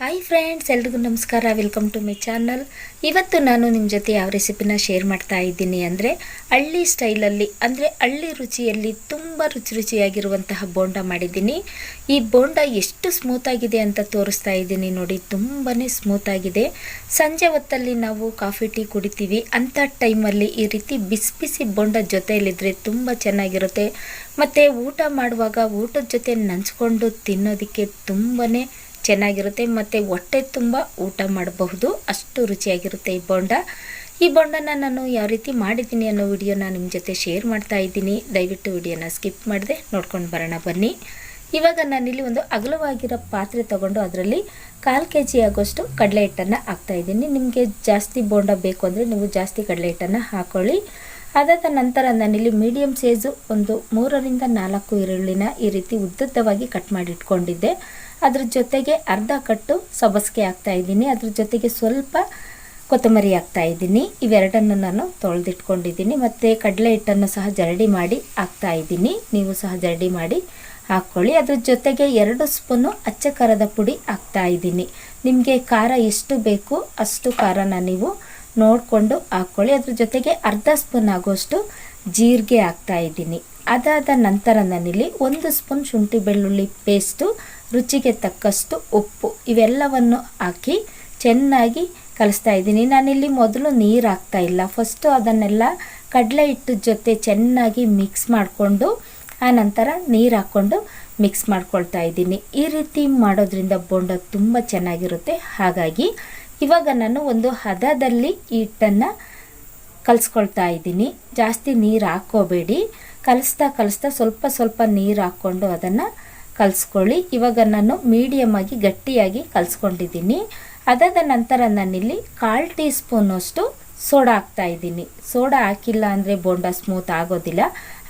Hi friends ಎಲ್ರಿಗೂ ನಮಸ್ಕಾರ. Welcome to my channel ಇವತ್ತು ನಾನು ನಿಮ್ಮ ಜೊತೆ ಯಾವ ರೆಸಿಪಿನ ಶೇರ್ ಮಾಡ್ತಾ ಇದ್ದೀನಿ ಅಂದರೆ ಹಳ್ಳಿ ಸ್ಟೈಲಲ್ಲಿ ಅಂದರೆ ಹಳ್ಳಿ ರುಚಿಯಲ್ಲಿ ತುಂಬ ರುಚಿ ರುಚಿಯಾಗಿರುವಂತಹ ಬೋಂಡ ಮಾಡಿದ್ದೀನಿ. ಈ ಬೋಂಡ ಎಷ್ಟು ಸ್ಮೂತಾಗಿದೆ ಅಂತ ತೋರಿಸ್ತಾ ಇದ್ದೀನಿ ನೋಡಿ ತುಂಬಾ ಸ್ಮೂತಾಗಿದೆ ಸಂಜೆ ಹೊತ್ತಲ್ಲಿ ನಾವು ಕಾಫಿ ಟೀ ಕುಡಿತೀವಿ. ಅಂಥ ಟೈಮಲ್ಲಿ ಈ ರೀತಿ ಬಿಸಿ ಬಿಸಿ ಬೋಂಡ ಜೊತೆಯಲ್ಲಿದ್ದರೆ ತುಂಬ ಚೆನ್ನಾಗಿರುತ್ತೆ. ಮತ್ತು ಊಟ ಮಾಡುವಾಗ ಊಟದ ಜೊತೆ ನಂಚ್ಕೊಂಡು ತಿನ್ನೋದಕ್ಕೆ ತುಂಬಾ ಚೆನ್ನಾಗಿರುತ್ತೆ. ಮತ್ತು ಹೊಟ್ಟೆ ತುಂಬ ಊಟ ಮಾಡಬಹುದು. ಅಷ್ಟು ರುಚಿಯಾಗಿರುತ್ತೆ ಈ ಬೋಂಡ. ಈ ಬೋಂಡನ ನಾನು ಯಾವ ರೀತಿ ಮಾಡಿದ್ದೀನಿ ಅನ್ನೋ ವಿಡಿಯೋನ ನಿಮ್ಮ ಜೊತೆ ಶೇರ್ ಮಾಡ್ತಾ ಇದ್ದೀನಿ. ದಯವಿಟ್ಟು ವಿಡಿಯೋನ ಸ್ಕಿಪ್ ಮಾಡಿದೆ ನೋಡ್ಕೊಂಡು ಬರೋಣ ಬನ್ನಿ. ಇವಾಗ ನಾನಿಲ್ಲಿ ಒಂದು ಅಗಲವಾಗಿರೋ ಪಾತ್ರೆ ತಗೊಂಡು ಅದರಲ್ಲಿ ಕಾಲು ಕೆ ಜಿ ಆಗೋಷ್ಟು ಕಡಲೆ ಹಿಟ್ಟನ್ನು ಹಾಕ್ತಾಯಿದ್ದೀನಿ ನಿಮಗೆ ಜಾಸ್ತಿ ಬೋಂಡ ಬೇಕು ಅಂದರೆ ನೀವು ಜಾಸ್ತಿ ಕಡಲೆ ಹಿಟ್ಟನ್ನು ಹಾಕ್ಕೊಳ್ಳಿ ಅದಾದ ನಂತರ ನಾನಿಲ್ಲಿ ಮೀಡಿಯಂ ಸೈಜು ಒಂದು ಮೂರರಿಂದ ನಾಲ್ಕು ಈರುಳ್ಳಿನ ಈ ರೀತಿ ಉದ್ದುದ್ದವಾಗಿ ಕಟ್ ಮಾಡಿ ಇಟ್ಕೊಂಡಿದ್ದೆ ಅದ್ರ ಜೊತೆಗೆ ಅರ್ಧ ಕಟ್ಟು ಸಬಸ್ಗೆ ಹಾಕ್ತಾ ಇದ್ದೀನಿ. ಅದ್ರ ಜೊತೆಗೆ ಸ್ವಲ್ಪ ಕೊತ್ತಂಬರಿ ಹಾಕ್ತಾ ಇದ್ದೀನಿ. ಇವೆರಡನ್ನು ನಾನು ತೊಳೆದಿಟ್ಕೊಂಡಿದ್ದೀನಿ. ಮತ್ತು ಕಡಲೆ ಹಿಟ್ಟನ್ನು ಸಹ ಜರಡಿ ಮಾಡಿ ಹಾಕ್ತಾ ಇದ್ದೀನಿ. ನೀವು ಸಹ ಜರಡಿ ಮಾಡಿ ಹಾಕ್ಕೊಳ್ಳಿ. ಅದ್ರ ಜೊತೆಗೆ ಎರಡು ಸ್ಪೂನು ಅಚ್ಚ ಪುಡಿ ಹಾಕ್ತಾ ಇದ್ದೀನಿ. ನಿಮಗೆ ಖಾರ ಎಷ್ಟು ಬೇಕು ಅಷ್ಟು ಖಾರನ ನೀವು ನೋಡಿಕೊಂಡು ಹಾಕ್ಕೊಳ್ಳಿ ಅದ್ರ ಜೊತೆಗೆ ಅರ್ಧ ಸ್ಪೂನ್ ಆಗೋಷ್ಟು ಜೀರಿಗೆ ಹಾಕ್ತಾ ಇದ್ದೀನಿ. ಅದಾದ ನಂತರ ನಾನಿಲ್ಲಿ ಒಂದು ಸ್ಪೂನ್ ಶುಂಠಿ ಬೆಳ್ಳುಳ್ಳಿ ಪೇಸ್ಟು, ರುಚಿಗೆ ತಕ್ಕಷ್ಟು ಉಪ್ಪು ಇವೆಲ್ಲವನ್ನು ಹಾಕಿ ಚೆನ್ನಾಗಿ ಕಲಿಸ್ತಾ ಇದ್ದೀನಿ. ನಾನಿಲ್ಲಿ ಮೊದಲು ನೀರು ಹಾಕ್ತಾ ಇಲ್ಲ. ಫಸ್ಟು ಅದನ್ನೆಲ್ಲ ಕಡಲೆ ಹಿಟ್ಟು ಜೊತೆ ಚೆನ್ನಾಗಿ ಮಿಕ್ಸ್ ಮಾಡಿಕೊಂಡು ನಂತರ ನೀರು ಹಾಕ್ಕೊಂಡು ಮಿಕ್ಸ್ ಮಾಡ್ಕೊಳ್ತಾ ಇದ್ದೀನಿ. ಈ ರೀತಿ ಮಾಡೋದ್ರಿಂದ ಬೋಂಡ ತುಂಬ ಚೆನ್ನಾಗಿರುತ್ತೆ. ಹಾಗಾಗಿ ಇವಾಗ ನಾನು ಒಂದು ಹದದಲ್ಲಿ ಹಿಟ್ಟನ್ನು ಕಲಿಸ್ಕೊಳ್ತಾ ಇದ್ದೀನಿ. ಜಾಸ್ತಿ ನೀರು ಹಾಕ್ಕೋಬೇಡಿ ಕಲಿಸ್ತಾ ಕಲಿಸ್ತಾ ಸ್ವಲ್ಪ ಸ್ವಲ್ಪ ನೀರು ಹಾಕ್ಕೊಂಡು ಅದನ್ನು ಕಲಿಸ್ಕೊಳ್ಳಿ. ಇವಾಗ ನಾನು ಮೀಡಿಯಮ್ ಆಗಿ ಗಟ್ಟಿಯಾಗಿ ಕಲಿಸ್ಕೊಂಡಿದ್ದೀನಿ. ಅದಾದ ನಂತರ ನಾನಿಲ್ಲಿ ಕಾಲು ಟೀ ಸ್ಪೂನಷ್ಟು ಸೋಡಾ ಹಾಕ್ತಾ ಇದ್ದೀನಿ. ಸೋಡಾ ಹಾಕಿಲ್ಲ ಅಂದರೆ ಬೋಂಡ ಸ್ಮೂತ್ ಆಗೋದಿಲ್ಲ.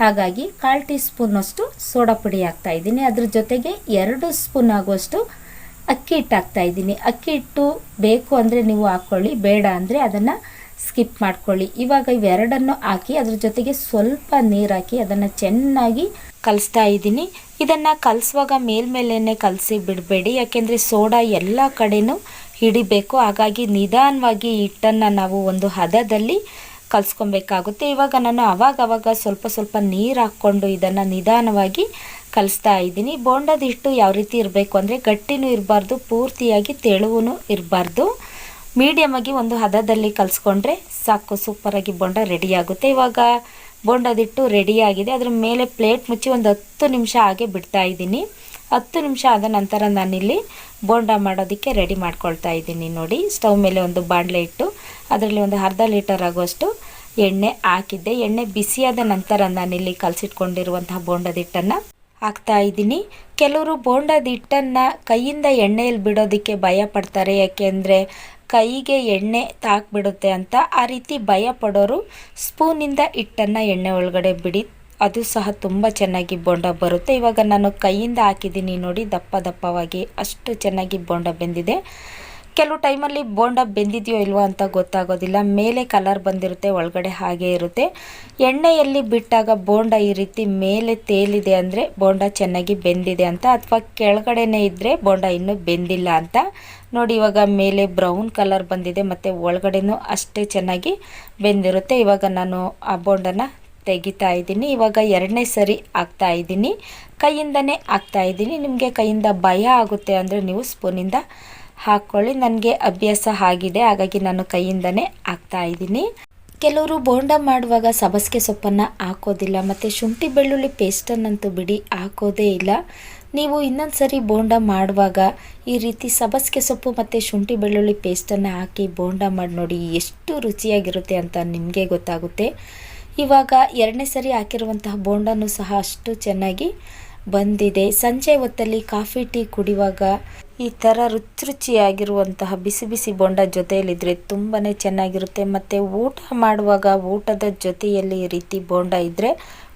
ಹಾಗಾಗಿ ಕಾಲು ಟೀ ಸ್ಪೂನಷ್ಟು ಸೋಡಾ ಪುಡಿ ಹಾಕ್ತಾ ಇದ್ದೀನಿ. ಅದ್ರ ಜೊತೆಗೆ ಎರಡು ಸ್ಪೂನ್ ಆಗುವಷ್ಟು ಅಕ್ಕಿ ಹಿಟ್ಟು ಹಾಕ್ತಾ ಇದ್ದೀನಿ. ಅಕ್ಕಿ ಹಿಟ್ಟು ಬೇಕು ಅಂದರೆ ನೀವು ಹಾಕ್ಕೊಳ್ಳಿ ಬೇಡ ಅಂದರೆ ಅದನ್ನು ಸ್ಕಿಪ್ ಮಾಡ್ಕೊಳ್ಳಿ. ಇವಾಗ ಇವೆರಡನ್ನು ಹಾಕಿ ಅದ್ರ ಜೊತೆಗೆ ಸ್ವಲ್ಪ ನೀರು ಹಾಕಿ ಅದನ್ನು ಚೆನ್ನಾಗಿ ಕಲಿಸ್ತಾ ಇದ್ದೀನಿ. ಇದನ್ನು ಕಲಿಸುವಾಗ ಮೇಲ್ಮೇಲೆ ಕಲಸಿ ಬಿಡಬೇಡಿ. ಯಾಕೆಂದರೆ ಸೋಡಾ ಎಲ್ಲ ಕಡೆಯೂ ಹಿಡಿಬೇಕು. ಹಾಗಾಗಿ ನಿಧಾನವಾಗಿ ಹಿಟ್ಟನ್ನು ನಾವು ಒಂದು ಹದದಲ್ಲಿ ಕಲಿಸ್ಕೊಬೇಕಾಗುತ್ತೆ. ಇವಾಗ ನಾನು ಅವಾಗ ಸ್ವಲ್ಪ ಸ್ವಲ್ಪ ನೀರು ಹಾಕ್ಕೊಂಡು ಇದನ್ನು ನಿಧಾನವಾಗಿ ಕಲಿಸ್ತಾ ಇದ್ದೀನಿ. ಬೋಂಡದ ಹಿಟ್ಟು ಯಾವ ರೀತಿ ಇರಬೇಕು ಅಂದರೆ ಗಟ್ಟಿನೂ ಇರಬಾರ್ದು, ಪೂರ್ತಿಯಾಗಿ ತೆಳುವೂ ಇರಬಾರ್ದು. ಮೀಡಿಯಮಾಗಿ ಒಂದು ಹದದಲ್ಲಿ ಕಲಿಸ್ಕೊಂಡ್ರೆ ಸಾಕು ಸೂಪರಾಗಿ ಬೋಂಡ ರೆಡಿಯಾಗುತ್ತೆ ಇವಾಗ ಬೋಂಡದಿಟ್ಟು ರೆಡಿಯಾಗಿದೆ ಅದ್ರ ಮೇಲೆ ಪ್ಲೇಟ್ ಮುಚ್ಚಿ ಒಂದು ಹತ್ತು ನಿಮಿಷ ಹಾಗೆ ಬಿಡ್ತಾ ಇದ್ದೀನಿ. ಹತ್ತು ನಿಮಿಷ ಆದ ನಂತರ ನಾನಿಲ್ಲಿ ಬೋಂಡ ಮಾಡೋದಕ್ಕೆ ರೆಡಿ ಮಾಡ್ಕೊಳ್ತಾ ಇದ್ದೀನಿ ನೋಡಿ. ಸ್ಟವ್ ಮೇಲೆ ಒಂದು ಬಾಂಡ್ಲೆ ಇಟ್ಟು ಅದರಲ್ಲಿ ಒಂದು ಅರ್ಧ ಲೀಟರ್ ಆಗುವಷ್ಟು ಎಣ್ಣೆ ಹಾಕಿದ್ದೆ. ಎಣ್ಣೆ ಬಿಸಿಯಾದ ನಂತರ ನಾನಿಲ್ಲಿ ಕಲಸಿಟ್ಕೊಂಡಿರುವಂತಹ ಬೋಂಡದ ಹಿಟ್ಟನ್ನು ಹಾಕ್ತಾ ಇದ್ದೀನಿ. ಕೆಲವರು ಬೋಂಡದ ಹಿಟ್ಟನ್ನು ಕೈಯಿಂದ ಎಣ್ಣೆಯಲ್ಲಿ ಬಿಡೋದಕ್ಕೆ ಭಯ ಪಡ್ತಾರೆ ಯಾಕೆಂದರೆ ಕೈಗೆ ಎಣ್ಣೆ ತಾಕ್ಬಿಡುತ್ತೆ ಅಂತ ಆ ರೀತಿ ಭಯ ಪಡೋರು ಸ್ಪೂನಿಂದ ಹಿಟ್ಟನ್ನು ಎಣ್ಣೆ ಒಳಗಡೆ ಬಿಡಿ. ಅದು ಸಹ ತುಂಬ ಚೆನ್ನಾಗಿ ಬೋಂಡ ಬರುತ್ತೆ. ಇವಾಗ ನಾನು ಕೈಯಿಂದ ಹಾಕಿದ್ದೀನಿ ನೋಡಿ, ದಪ್ಪ ದಪ್ಪವಾಗಿ ಅಷ್ಟು ಚೆನ್ನಾಗಿ ಬೋಂಡ ಬೆಂದಿದೆ. ಕೆಲವು ಟೈಮಲ್ಲಿ ಬೋಂಡ ಬೆಂದಿದೆಯೋ ಇಲ್ವೋ ಅಂತ ಗೊತ್ತಾಗೋದಿಲ್ಲ. ಮೇಲೆ ಕಲರ್ ಬಂದಿರುತ್ತೆ, ಒಳಗಡೆ ಹಾಗೆ ಇರುತ್ತೆ. ಎಣ್ಣೆಯಲ್ಲಿ ಬಿಟ್ಟಾಗ ಬೋಂಡ ಈ ರೀತಿ ಮೇಲೆ ತೇಲಿದೆ ಅಂದರೆ ಬೋಂಡ ಚೆನ್ನಾಗಿ ಬೆಂದಿದೆ ಅಂತ, ಅಥವಾ ಕೆಳಗಡೆನೇ ಇದ್ದರೆ ಬೋಂಡ ಇನ್ನೂ ಬೆಂದಿಲ್ಲ ಅಂತ. ನೋಡಿ, ಇವಾಗ ಮೇಲೆ ಬ್ರೌನ್ ಕಲರ್ ಬಂದಿದೆ, ಮತ್ತು ಒಳಗಡೆನೂ ಅಷ್ಟೇ ಚೆನ್ನಾಗಿ ಬೆಂದಿರುತ್ತೆ. ಇವಾಗ ನಾನು ಆ ಬೋಂಡನ ತೆಗಿತಾ ಇದ್ದೀನಿ. ಇವಾಗ ಎರಡನೇ ಸರಿ ಹಾಕ್ತಾ ಇದ್ದೀನಿ. ಕೈಯಿಂದನೇ ಹಾಕ್ತಾ ಇದ್ದೀನಿ. ನಿಮಗೆ ಕೈಯಿಂದ ಭಯ ಆಗುತ್ತೆ ಅಂದರೆ ನೀವು ಸ್ಪೂನಿಂದ ಹಾಕ್ಕೊಳ್ಳಿ ನನಗೆ ಅಭ್ಯಾಸ ಆಗಿದೆ. ಹಾಗಾಗಿ ನಾನು ಕೈಯಿಂದನೇ ಹಾಕ್ತಾ ಇದ್ದೀನಿ. ಕೆಲವರು ಬೋಂಡ ಮಾಡುವಾಗ ಸಬಸ್ಗೆ ಸೊಪ್ಪನ್ನು ಹಾಕೋದಿಲ್ಲ. ಮತ್ತು ಶುಂಠಿ ಬೆಳ್ಳುಳ್ಳಿ ಪೇಸ್ಟನ್ನಂತೂ ಬಿಡಿ ಹಾಕೋದೇ ಇಲ್ಲ. ನೀವು ಇನ್ನೊಂದು ಸರಿ ಬೋಂಡ ಮಾಡುವಾಗ ಈ ರೀತಿ ಸಬಸ್ಗೆ ಸೊಪ್ಪು ಮತ್ತು ಶುಂಠಿ ಬೆಳ್ಳುಳ್ಳಿ ಪೇಸ್ಟನ್ನು ಹಾಕಿ ಬೋಂಡ ಮಾಡಿ ನೋಡಿ ಎಷ್ಟು ರುಚಿಯಾಗಿರುತ್ತೆ ಅಂತ ನಿಮಗೆ ಗೊತ್ತಾಗುತ್ತೆ. ಇವಾಗ ಎರಡನೇ ಸರಿ ಹಾಕಿರುವಂತಹ ಬೋಂಡನೂ ಸಹ ಅಷ್ಟು ಚೆನ್ನಾಗಿ ಬಂದಿದೆ. ಸಂಜೆ ಹೊತ್ತಲ್ಲಿ ಕಾಫಿ ಟೀ ಕುಡಿಯುವಾಗ ಈ ಥರ ರುಚಿ ರುಚಿಯಾಗಿರುವಂತಹ ಬಿಸಿ ಬಿಸಿ ಬೋಂಡ ಜೊತೆಯಲ್ಲಿದ್ದರೆ ತುಂಬಾ ಚೆನ್ನಾಗಿರುತ್ತೆ. ಮತ್ತು ಊಟ ಮಾಡುವಾಗ ಊಟದ ಜೊತೆಯಲ್ಲಿ ಈ ರೀತಿ ಬೋಂಡ ಇದ್ದರೆ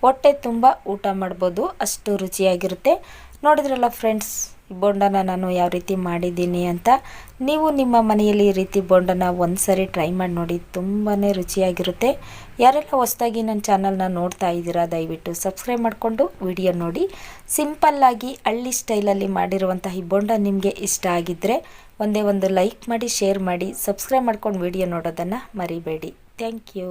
ಹೊಟ್ಟೆ ತುಂಬ ಊಟ ಮಾಡ್ಬೋದು. ಅಷ್ಟು ರುಚಿಯಾಗಿರುತ್ತೆ. ನೋಡಿದ್ರಲ್ಲ ಫ್ರೆಂಡ್ಸ್ ಬೋಂಡನ ನಾನು ಯಾವ ರೀತಿ ಮಾಡಿದ್ದೀನಿ ಅಂತ ನೀವು ನಿಮ್ಮ ಮನೆಯಲ್ಲಿ ಈ ರೀತಿ ಬೋಂಡನ ಒಂದು ಸರಿ ಟ್ರೈ ಮಾಡಿ ನೋಡಿ ತುಂಬಾ ರುಚಿಯಾಗಿರುತ್ತೆ. ಯಾರೆಲ್ಲ ಹೊಸದಾಗಿ ನನ್ನ ಚಾನಲ್ನ ನೋಡ್ತಾ ಇದ್ದೀರಾ, ದಯವಿಟ್ಟು ಸಬ್ಸ್ಕ್ರೈಬ್ ಮಾಡಿಕೊಂಡು ವಿಡಿಯೋ ನೋಡಿ. ಸಿಂಪಲ್ಲಾಗಿ ಹಳ್ಳಿ ಸ್ಟೈಲಲ್ಲಿ ಮಾಡಿರುವಂಥ ಈ ಬೋಂಡ ನಿಮಗೆ ಇಷ್ಟ ಆಗಿದ್ದರೆ ಒಂದೇ ಒಂದು ಲೈಕ್ ಮಾಡಿ, ಶೇರ್ ಮಾಡಿ, ಸಬ್ಸ್ಕ್ರೈಬ್ ಮಾಡ್ಕೊಂಡು ವಿಡಿಯೋ ನೋಡೋದನ್ನು ಮರಿಬೇಡಿ. Thank you.